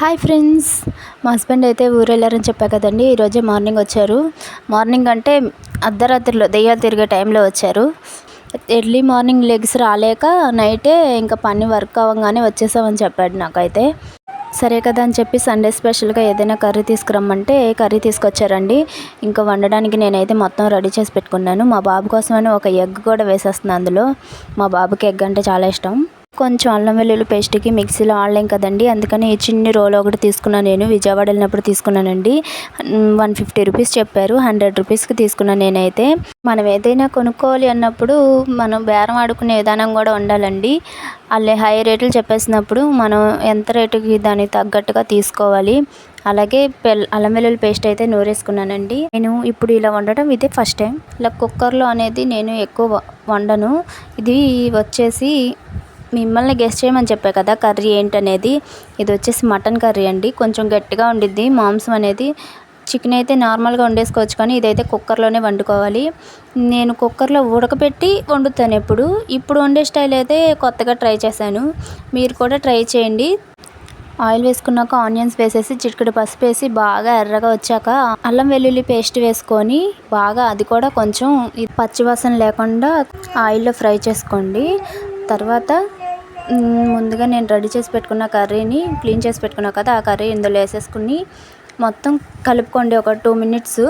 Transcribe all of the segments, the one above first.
Hi friends. మా husband అయితే ఊరు వెళ్ళారని చెప్పా కదండి. ఈరోజే మార్నింగ్ వచ్చారు. మార్నింగ్ అంటే అర్ధరాత్రిలో దెయ్యాలు తిరిగే టైంలో వచ్చారు. ఎర్లీ మార్నింగ్ లెగ్స్ రాలేక నైటే ఇంకా పని వర్క్ అవ్వగానే వచ్చేసామని చెప్పాడు నాకైతే. సరే కదా అని చెప్పి సండే స్పెషల్గా ఏదైనా కర్రీ తీసుకురమ్మంటే కర్రీ తీసుకొచ్చారండి. ఇంకా వండడానికి నేనైతే మొత్తం రెడీ చేసి పెట్టుకున్నాను. మా బాబు కోసమని ఒక ఎగ్ కూడా వేసేస్తున్నాను అందులో. మా బాబుకి ఎగ్ అంటే చాలా ఇష్టం. కొంచెం అల్లం వెల్లుల్లి పేస్ట్కి మిక్సీలో ఆడలేం కదండి. అందుకని ఈ చిన్ని రోల్ ఒకటి తీసుకున్నాను నేను. విజయవాడ వెళ్ళినప్పుడు తీసుకున్నానండి. వన్ ఫిఫ్టీ రూపీస్ చెప్పారు. హండ్రెడ్ రూపీస్కి తీసుకున్నాను నేనైతే. మనం ఏదైనా కొనుక్కోవాలి అన్నప్పుడు మనం బేరం ఆడుకునే విధానం కూడా ఉండాలండి. అల్లే హై రేట్లు చెప్పేసినప్పుడు మనం ఎంత రేటుకి దానికి తగ్గట్టుగా తీసుకోవాలి. అలాగే పెల్ అల్లం వెల్లుల్లి పేస్ట్ అయితే నూరేసుకున్నానండి. నేను ఇప్పుడు ఇలా వండటం ఇదే ఫస్ట్ టైం. ఇలా కుక్కర్లో అనేది నేను ఎక్కువ వండను. ఇది వచ్చేసి మిమ్మల్ని గెస్ట్ చేయమని చెప్పా కదా కర్రీ ఏంటనేది? ఇది వచ్చేసి మటన్ కర్రీ అండి. కొంచెం గట్టిగా ఉండిద్ది. మాంసం అనేది చికెన్ అయితే నార్మల్గా వండేసుకోవచ్చు కానీ ఇదైతే కుక్కర్లోనే వండుకోవాలి. నేను కుక్కర్లో ఉడకబెట్టి వండుతాను ఎప్పుడు. ఇప్పుడు వండే స్టైల్ అయితే కొత్తగా ట్రై చేశాను. మీరు కూడా ట్రై చేయండి. ఆయిల్ వేసుకున్నాక ఆనియన్స్ వేసేసి చిటికెడు పసుపు వేసి బాగా ఎర్రగా వచ్చాక అల్లం వెల్లుల్లి పేస్ట్ వేసుకొని బాగా అది కూడా కొంచెం పచ్చివాసన లేకుండా ఆయిల్లో ఫ్రై చేసుకోండి. తర్వాత ముందుగా నేను రెడీ చేసి పెట్టుకున్న కర్రీని క్లీన్ చేసి పెట్టుకున్నా కదా ఆ కర్రీ ఇందులో వేసేసుకుని మొత్తం కలుపుకోండి ఒక టూ మినిట్స్.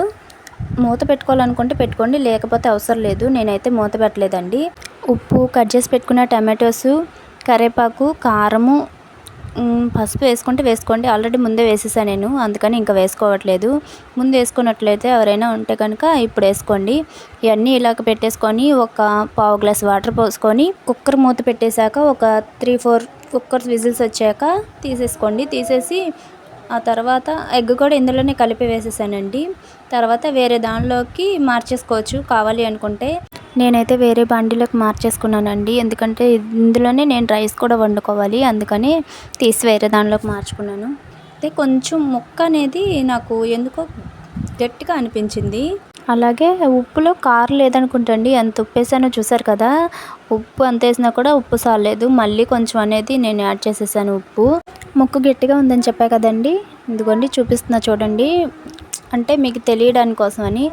మూత పెట్టుకోవాలనుకుంటే పెట్టుకోండి లేకపోతే అవసరం లేదు. నేనైతే మూత పెట్టలేదండి. ఉప్పు కట్ చేసి పెట్టుకున్న టమాటోసు కరివేపాకు కారము పసుపు వేసుకుంటే వేసుకోండి. ఆల్రెడీ ముందే వేసేసాను నేను అందుకని ఇంకా వేసుకోవట్లేదు. ముందు వేసుకున్నట్లయితే ఎవరైనా ఉంటే కనుక ఇప్పుడు వేసుకోండి. ఇవన్నీ ఇలాగ పెట్టేసుకొని ఒక పావు గ్లాస్ వాటర్ పోసుకొని కుక్కర్ మూత పెట్టేశాక ఒక త్రీ ఫోర్ కుక్కర్ విజిల్స్ వచ్చాక తీసేసుకోండి. తీసేసి ఆ తర్వాత ఎగ్ కూడా ఇందులోనే కలిపి వేసేసానండి. తర్వాత వేరే దానిలోకి మార్చేసుకోవచ్చు. కావాలి అనుకుంటే నేనైతే వేరే బండిలోకి మార్చేసుకున్నానండి. ఎందుకంటే ఇందులోనే నేను రైస్ కూడా వండుకోవాలి. అందుకని తీసి వేరే దానిలోకి మార్చుకున్నాను. అయితే కొంచెం ముక్క అనేది నాకు ఎందుకో గట్టిగా అనిపించింది. అలాగే ఉప్పులో కారం లేదనుకుంటండి ఎంత ఉప్పు వేసానో చూసారు కదా? ఉప్పు అంత వేసినా కూడా ఉప్పు సాలేదు మళ్ళీ కొంచెం అనేది నేను యాడ్ చేసేసాను ఉప్పు. ముక్క గట్టిగా ఉందని చెప్పా కదండి. ఇదిగోండి చూపిస్తున్నా చూడండి. అంటే మీకు తెలియడానికి కోసమని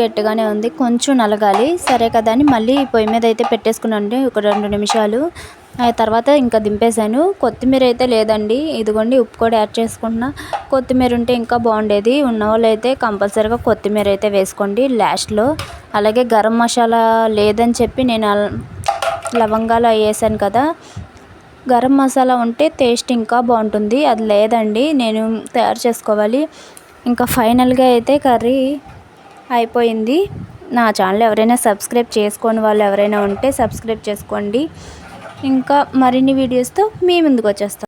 గట్టిగానే ఉంది. కొంచెం నలగాలి. సరే కదా అని మళ్ళీ పొయ్యి మీద అయితే పెట్టేసుకున్నాను ఒక రెండు నిమిషాలు. ఆ తర్వాత ఇంకా దింపేశాను. కొత్తిమీర అయితే లేదండి. ఇదిగోండి ఉప్పు కూడా యాడ్ చేసుకుంటున్నా. కొత్తిమీర ఉంటే ఇంకా బాగుండేది. ఉన్న వాళ్ళు అయితే కంపల్సరీగా కొత్తిమీర అయితే వేసుకోండి లాస్ట్లో. అలాగే గరం మసాలా లేదని చెప్పి నేను లవంగాలు వేసాను కదా. గరం మసాలా ఉంటే టేస్ట్ ఇంకా బాగుంటుంది. అది లేదండి. నేను తయారు చేసుకోవాలి. ఇంకా ఫైనల్గా అయితే కర్రీ అయిపోయింది. నా ఛానల్ ఎవరైనా సబ్స్క్రైబ్ చేసుకోని వాళ్ళు ఎవరైనా ఉంటే సబ్స్క్రైబ్ చేసుకోండి. ఇంకా మరిన్ని వీడియోస్తో మీ ముందుకు వచ్చేస్తాను